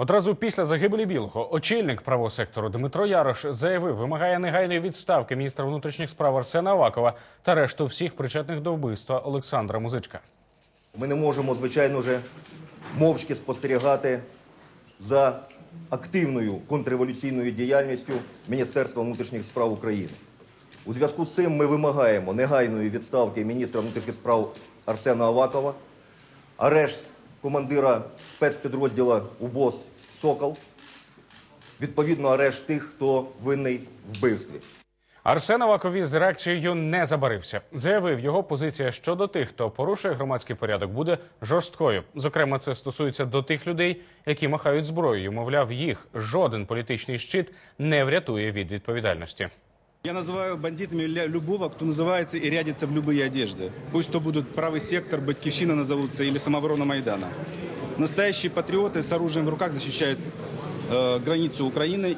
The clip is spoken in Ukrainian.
Одразу після загибелі білого очільник правого сектору Дмитро Ярош заявив, вимагає негайної відставки міністра внутрішніх справ Арсена Авакова та решту всіх причетних до вбивства Олександра Музичка. Ми не можемо, звичайно вже, мовчки спостерігати за активною контрреволюційною діяльністю Міністерства внутрішніх справ України. У зв'язку з цим ми вимагаємо негайної відставки міністра внутрішніх справ Арсена Авакова, арешт командира спецпідрозділу УБОС Сокол, відповідно арешт тих, хто винний в вбивстві. Арсен Аваков із реакцією не забарився. Заявив, його позиція щодо тих, хто порушує громадський порядок, буде жорсткою. Зокрема, це стосується до тих людей, які махають зброєю. Мовляв, їх жоден політичний щит не врятує від відповідальності. Я называю бандитами ля- любого, кто называется и рядится в любые одежды. Пусть то будут правый сектор, батькивщина назовутся или самооборона Майдана. Настоящие патриоты с оружием в руках защищают э, границу Украины.